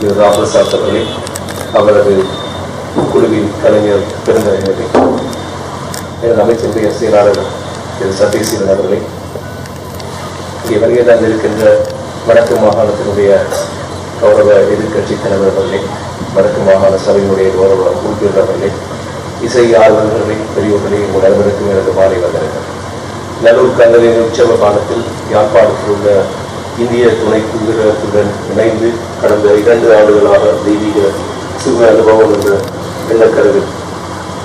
திரு ராமபிரசாத் அவர்களே அவரது குழுவின் கலைஞர் பெருந்தலைவர்களே எனது அமைச்சருடைய செயலாளர் திரு சதீஸ்வரன் அவர்களே. இங்கே வருகை இருக்கின்ற வடக்கு மாகாணத்தினுடைய கௌரவ எதிர்க்கட்சி தலைவர் அவர்களே வடக்கு மாகாண சபையினுடைய கௌரவ உறுப்பினர் அவர்களே இசை ஆர்வலர்களே பெரியோர்களே உங்கள் அனைவருக்கும் எனது மாலை வந்தனர் நல்லூர் கந்தலின் உற்சவ காலத்தில் யாழ்ப்பாணத்தில் உள்ள இந்திய துணை தூதரகத்துடன் இணைந்து கடந்த இரண்டு ஆண்டுகளாக தெய்வீக சுக அனுபவம் என்ற எண்ணக்கருவில்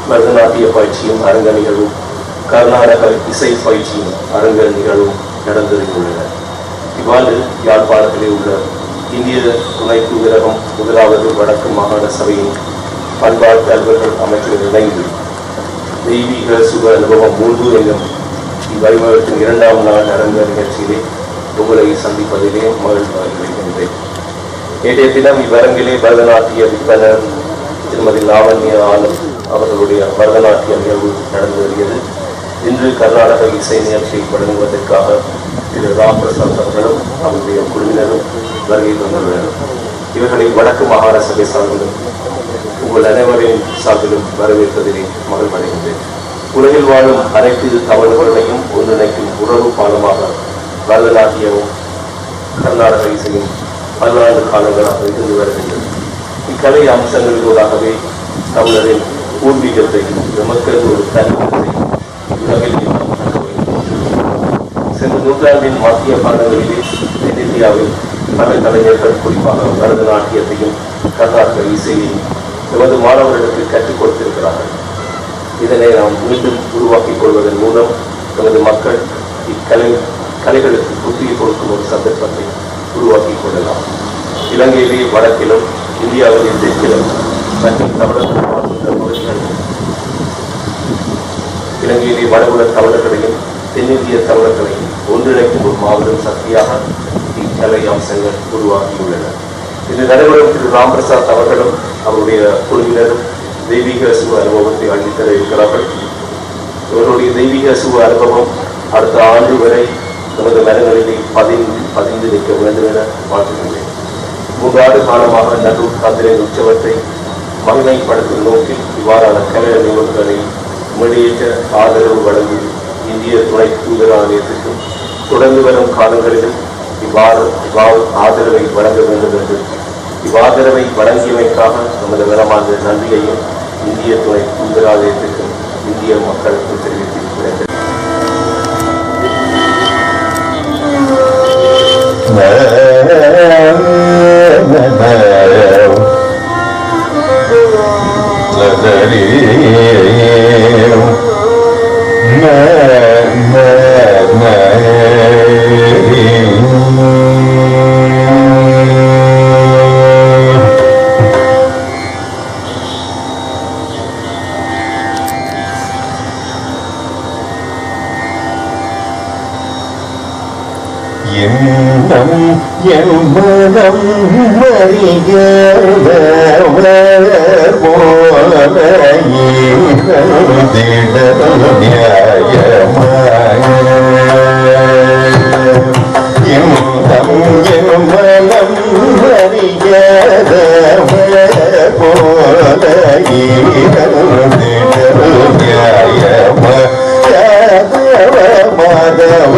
பரதநாட்டிய பயிற்சியும் அரங்க நிகழ்வும் கர்நாடக இசை பயிற்சியும் அரங்க நிகழ்வும் நடந்திருக்கின்றன. இவ்வாண்டு யாழ்ப்பாணத்திலே உள்ள இந்திய துணை தூதரகம் முதலாவது வடக்கு மாகாண சபையின் பண்பாட்டு அலுவலர்கள் அமைச்சர் இணைந்து தெய்வீக சுக அனுபவம் மூன்று என்னும் இவ்வைபவத்தின் இரண்டாம் நாள் அரங்க நிகழ்ச்சியிலே உங்களை சந்திப்பதிலே மகிழ்ச்சி அடைகின்றேன். நேற்றைய தினம் இவ்வரங்கிலே பரதநாட்டிய விற்பனர் திருமதி லாவண்ய ஆலம் அவர்களுடைய பரதநாட்டிய நிகழ்வு நடந்து வருகிறது. இன்று கர்நாடக இசை நிகழ்ச்சியை தொடங்குவதற்காக திரு ராம் பிரசாத் அவர்களும் அவருடைய குழுவினரும் வருகை தந்துள்ளனர். இவர்களை வடக்கு மாகாண சபை சார்பிலும் உங்கள் அனைவரின் சார்பிலும் வரவேற்பதிலே மகிழ்வடைகின்றேன். உலகில் வாழும் அனைத்து தமிழர்களையும் ஒன்றிணைக்கும் உறவு பாலமாக பரதநாட்டியமும் கர்நாடக இசையும் பல்லாண்டு காலங்களாக இருந்து வருகின்றது இக்கலை அம்சங்களோடாகவே தமிழரின் பூர்வீகத்தை எமக்கு ஒரு தனிமத்தை உலகில் சென்ற நூற்றாண்டின் மத்திய காலங்களிலே தென்னிந்தியாவில் பல கலைஞர்கள் குறிப்பாக பரதநாட்டியத்தையும் கர்நாடக இசையையும் எமது மாணவர்களுக்கு கற்றுக் கொடுத்திருக்கிறார்கள். இதனை நாம் மீண்டும் உருவாக்கிக் கொள்வதன் மூலம் நமது மக்கள் இக்கலை கலைகளுக்கு புத்துயிர் கொடுக்கும் ஒரு சந்தர்ப்பத்தை உருவாக்கிக் கொள்ளலாம். இலங்கையிலே வடக்கிலும் இந்தியாவிலே தெற்கிலும் மற்றும் தமிழர்கள் வாழ்கின்ற பகுதிகள் இலங்கையிலே வடகுல தமிழர்களையும் தென்னிந்திய தமிழர்களையும் ஒன்றிணைக்கும் ஒரு மாபெரும் சக்தியாக இக்கலை அம்சங்கள் உருவாகியுள்ளன. இது நடைபெறும் திரு. ராம்பிரசாத் அவர்களும் அவருடைய குழுவினரும் தெய்வீக சுக அனுபவத்தை அளித்தர இருக்கிறார்கள். இவருடைய தெய்வீக சுக அனுபவம் அடுத்த ஆண்டு வரை நமது மனங்களிலே பதிந்து பதிந்து நிற்க வேண்டும் என வாழ்த்துகின்றேன். மூன்றாண்டு காலமாக நல்லூர் காந்திரை உற்சவத்தை மகிமைப்படுத்தும் நோக்கில் இவ்வாறான கலை நிகழ்வுகளை வெளியேற்ற ஆதரவு வழங்கும் இந்திய துணை தூதராலயத்திற்கும் தொடர்ந்து வரும் காலங்களிலும் இவ்வாறு இவ்வாறு ஆதரவை வழங்க வேண்டும் என்று இவ்வாதரவை வழங்கியமைக்காக நமது நிலமார்ந்த நன்றியையும் இந்திய துணை தூதராலயத்திற்கும் இந்திய மக்களுக்கும் தெரிவித்தார் எண்ணம் எண்ணம் எம்மனம் மாதவயம் எம்மனம் போல மாதவ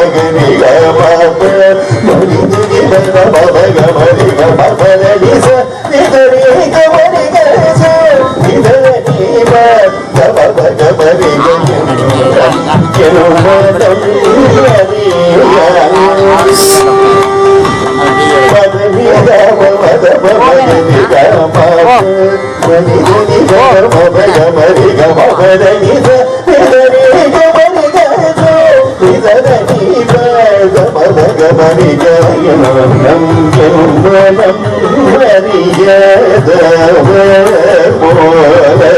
Oh. പരിചയണം ചൊല്ലണം അറിയത പോലെ